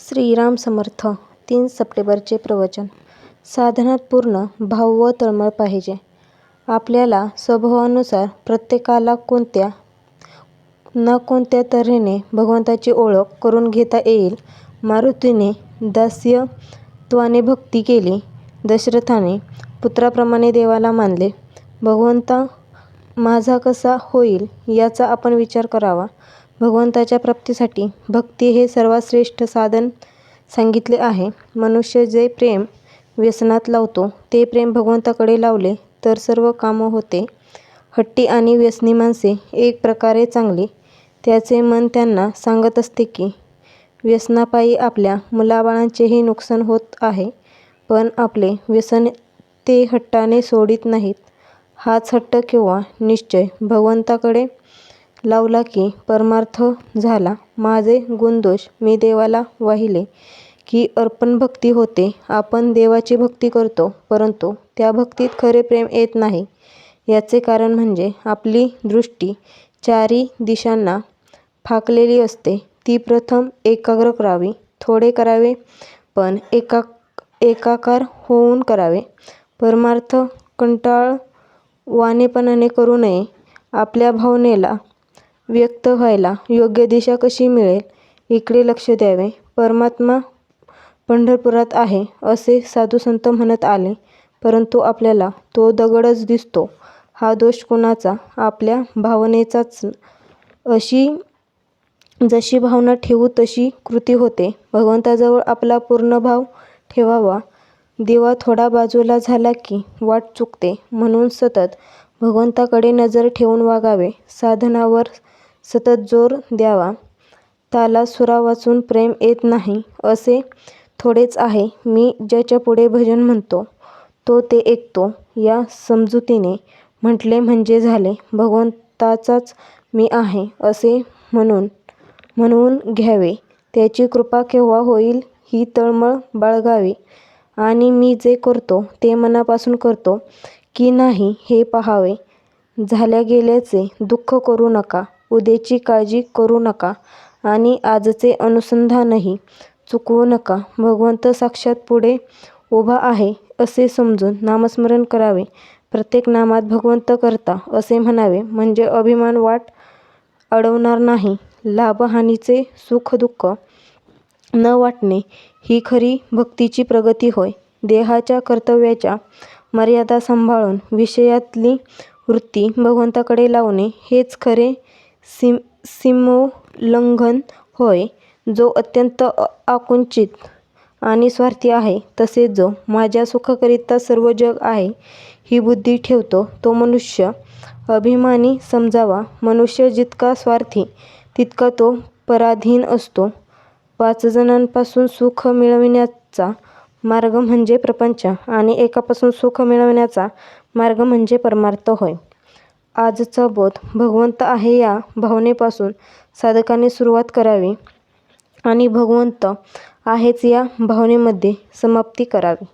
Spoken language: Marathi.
श्रीराम समर्थ तीन सप्टेंबरचे प्रवचन साधनात पूर्ण भाव व तळमळ पाहिजे. आपल्याला स्वभावानुसार प्रत्येकाला कोणत्या ना कोणत्या तऱ्हेने भगवंताची ओळख करून घेता येईल. मारुतीने दास्यत्वाने भक्ती केली. दशरथाने पुत्राप्रमाणे देवाला मानले. भगवंता माझा कसा होईल याचा आपण विचार करावा. भगवंताच्या प्राप्तीसाठी भक्ती हे सर्वात श्रेष्ठ साधन सांगितले आहे. मनुष्य जे प्रेम व्यसनात लावतो ते प्रेम भगवंताकडे लावले तर सर्व कामं होते. हट्टी आणि व्यसनी माणसे एक प्रकारे चांगली. त्याचे मन त्यांना सांगत असते की व्यसनापायी आपल्या मुलाबाळांचेही नुकसान होत आहे. पण आपले व्यसन ते हट्टाने सोडित नाहीत. हाच हट्ट किंवा निश्चय भगवंताकडे लावला की परमार्थ झाला. माझे गुणदोष मी देवाला वाहिले की अर्पणभक्ती होते. आपण देवाची भक्ती करतो परंतु त्या भक्तीत खरे प्रेम येत नाही. याचे कारण म्हणजे आपली दृष्टी चारी दिशांना फाकलेली असते. ती प्रथम एकाग्र करावी. थोडे करावे पण एकाकार होऊन करावे. परमार्थ कंटाळवाणेपणाने करू नये. आपल्या भावनेला व्यक्त व्हायला योग्य दिशा कशी मिळेल इकडे लक्ष द्यावे. परमात्मा पंढरपुरात आहे असे साधुसंत म्हणत आले परंतु आपल्याला तो दगडच दिसतो. हा दोष कोणाचा आपल्या भावनेचाच. अशी जशी भावना ठेवू तशी कृती होते. भगवंताजवळ आपला पूर्ण भाव ठेवावा. दिवा थोडा बाजूला झाला की वाट चुकते म्हणून सतत भगवंताकडे नजर ठेवून वागावे. साधनावर सतत जोर द्यावा. त्याला सुरावाचून प्रेम येत नाही असे थोडेच आहे. मी ज्याच्यापुढे भजन म्हणतो तो ते ऐकतो या समजुतीने म्हटले म्हणजे झाले. भगवंताचाच मी आहे असे म्हणून म्हणवून घ्यावे. त्याची कृपा केव्हा होईल ही तळमळ बाळगावी आणि मी जे करतो ते मनापासून करतो की नाही हे पाहावे. झाल्या गेल्याचे दुःख करू नका. उद्याची काळजी करू नका आणि आजचे अनुसंधानही चुकवू नका. भगवंत साक्षात पुढे उभा आहे असे समजून नामस्मरण करावे. प्रत्येक नामात भगवंत करता असे म्हणावे म्हणजे अभिमान वाट अडवणार नाही. लाभहानीचे सुखदुःख न वाटणे ही खरी भक्तीची प्रगती होय. देहाच्या कर्तव्याच्या मर्यादा सांभाळून विषयातली वृत्ती भगवंताकडे लावणे हेच खरे सीमोल्लंघन होय. जो अत्यंत आकुंचित आणि स्वार्थी आहे तसेच जो माझ्या सुखाकरिता सर्व जग आहे ही बुद्धी ठेवतो तो मनुष्य अभिमानी समजावा. मनुष्य जितका स्वार्थी तितका तो पराधीन असतो. पाचजणांपासून सुख मिळविण्याचा मार्ग म्हणजे प्रपंच आणि एकापासून सुख मिळविण्याचा मार्ग म्हणजे परमार्थ होय. आजचा बोध भगवंत आहे या भावनेपासून साधकाने सुरुवात करावी आणि भगवंत आहेच या भावनेमध्ये समाप्ती करावी.